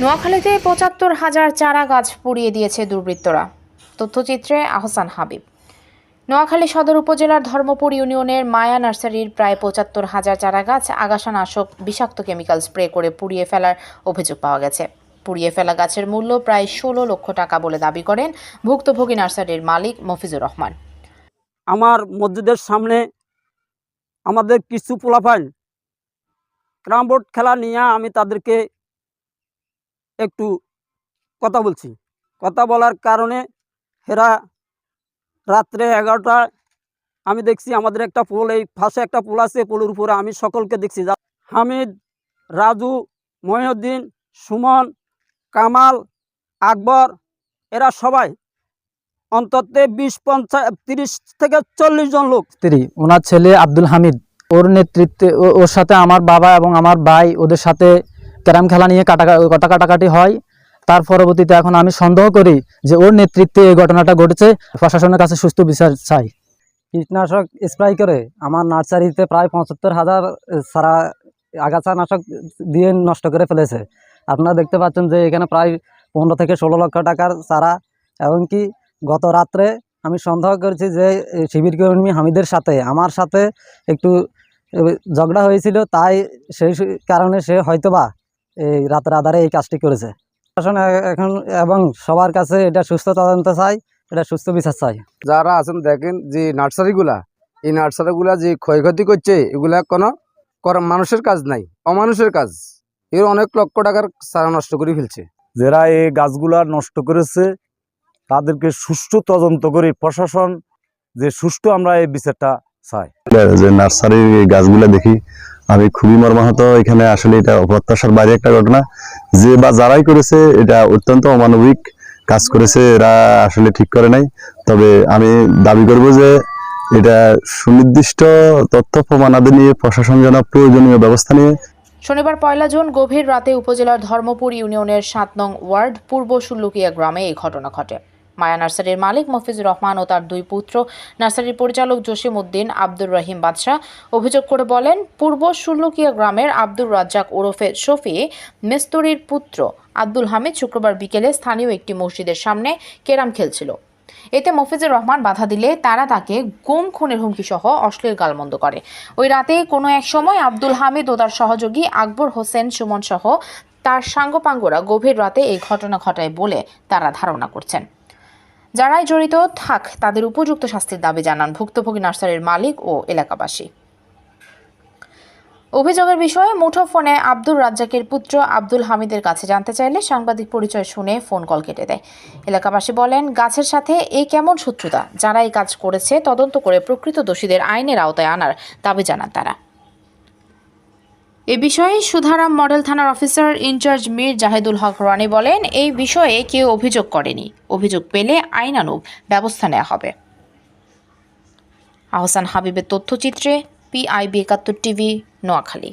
নোয়াখালীতে পঁচাত্তর হাজার চারা গাছ পুড়িয়ে দিয়েছে দুর্বৃত্তরা। তথ্যচিত্রে আহসান হাবিব। নোয়াখালী সদর উপজেলার ধর্মপুর ইউনিয়নের মায়া নার্সারির প্রায় পঁচাত্তর হাজার চারা গাছ আগাছানাশক বিষাক্ত কেমিক্যাল স্প্রে করে পুড়িয়ে ফেলার অভিযোগ পাওয়া গেছে। পুড়িয়ে ফেলা গাছের মূল্য প্রায় ষোলো লক্ষ টাকা বলে দাবি করেন ভুক্তভোগী নার্সারির মালিক মফিজুর রহমান। আমার মসজিদের সামনে আমাদের কিছু পোলাপাইন ক্রাম বোর্ড খেলা নিয়ে আমি তাদেরকে একটু কথা বলছি। কথা বলার কারণে এরা রাত্রে এগারোটায় আমি দেখছি আমাদের একটা পোল, এই ফাঁসে একটা পোল আছে পোলের উপরে আমি সকলকে দেখছি। হামিদ, রাজু, মহিউদ্দিন, সুমন, কামাল, আকবর, এরা সবাই অন্তত বিশ পঞ্চাশ, তিরিশ থেকে চল্লিশ জন লোক। স্ত্রী ওনার ছেলে আব্দুল হামিদ। ওর নেতৃত্বে ওর সাথে আমার বাবা এবং আমার ভাই ওদের সাথে ক্যারাম খেলা নিয়ে কাটা কথা কাটাকাটি হয়। তার পরবর্তীতে এখন আমি সন্দেহ করি যে ওর নেতৃত্বে এই ঘটনাটা ঘটেছে। প্রশাসনের কাছে সুস্থ বিচার চাই। কীটনাশক স্প্রে করে আমার নার্সারিতে প্রায় পঁচাত্তর হাজার সারা আগাছা নাশক দিয়ে নষ্ট করে ফেলেছে। আপনারা দেখতে পাচ্ছেন যে এখানে প্রায় পনেরো থেকে ষোলো লক্ষ টাকার চারা। এমনকি গত রাত্রে আমি সন্দেহ করেছি যে শিবির কর্মী হামিদের সাথে, আমার সাথে একটু ঝগড়া হয়েছিল। তাই সেই কারণে সে হয়তোবা এই রাতের আধারে এই কাজটি করেছে। প্রশাসন এখন এবং সবার কাছে এটা সুস্থ তদন্ত চাই এটা সুস্থ বিচার চাই। যারা আছেন দেখেন যে নার্সারিগুলা এই নার্সারিগুলা যে ক্ষয়ক্ষতি করছে এগুলা কোনো করা মানুষের কাজ নাই অমানুষের কাজ। এর অনেক লক্ষ টাকার চারা নষ্ট করে ফেলছে। যারা এই গাছগুলা নষ্ট করেছে তাদেরকে সুষ্ঠু তদন্ত করে প্রশাসন যে সুষ্ঠু আমরা এই বিচারটা চাই। যে নার্সারির এই গাছগুলা দেখি আমি খুবই মর্মাহত। এখানে আসলে এটা অপ্রত্যাশার বাইরে একটা ঘটনা। যে বা যারাই করেছে, এটা অত্যন্ত অমানবিক কাজ করেছে। এরা আসলে ঠিক করে নাই। তবে আমি দাবি করব যে এটা সুনির্দিষ্ট তথ্য প্রমাণাদি নিয়ে প্রশাসন যেন প্রয়োজনীয় ব্যবস্থা নিয়ে শনিবার পয়লা জুন গভীর রাতে উপজেলার ধর্মপুর ইউনিয়নের সাত নং ওয়ার্ড পূর্ব সুল্লুকিয়া গ্রামে এই ঘটনা ঘটে। মায়া নার্সারির মালিক মফিজুর রহমান ও তার দুই পুত্র। নার্সারির পরিচালক জসিম উদ্দিন, আব্দুর রহিম বাদশাহ। অভিযোগ করে বলেন, পূর্ব সুল্লুকিয়া গ্রামের আব্দুর রাজ্জাক ওরফে শফি মেস্তরির পুত্র। আব্দুল হামিদ শুক্রবার বিকেলে স্থানীয় একটি মসজিদের সামনে কেরাম খেলছিল। এতে মফিজুর রহমান বাধা দিলে তারা তাকে গুম, খুনের হুমকি সহ অশ্লীল গালমন্দ করে। ওই রাতে কোনো এক সময় আব্দুল হামিদ ও তার সহযোগী আকবর হোসেন, সুমন সহ তার সাঙ্গপাঙ্গরা গভীর রাতে এই ঘটনা ঘটায় বলে তারা ধারণা করছেন। যারাই জড়িত থাক, তাদের উপযুক্ত শাস্তির দাবি জানান ভুক্তভোগী নার্সারির মালিক ও এলাকাবাসী। অভিযোগের বিষয়ে মুঠোফোনে আব্দুর রাজ্জাকের পুত্র আব্দুল হামিদের কাছে জানতে চাইলে সাংবাদিক পরিচয় শুনে ফোন কল কেটে দেয়। এলাকাবাসী বলেন, গাছের সাথে এই কেমন শত্রুতা? যারা এই কাজ করেছে, তদন্ত করে প্রকৃত দোষীদের আইনের আওতায় আনার দাবি জানান তারা। এ বিষয়ে সুধারাম মডেল থানার officer in charge Mir Jahedul Haque Rani বলেন, এই বিষয়ে কেউ অভিযোগ করেনি। অভিযোগ পেলে আইনানুগ ব্যবস্থা নেওয়া হবে। আহসান হাবিবের তথ্যচিত্রে, পিআইবি একাত্তর টিভি, নোয়াখালী।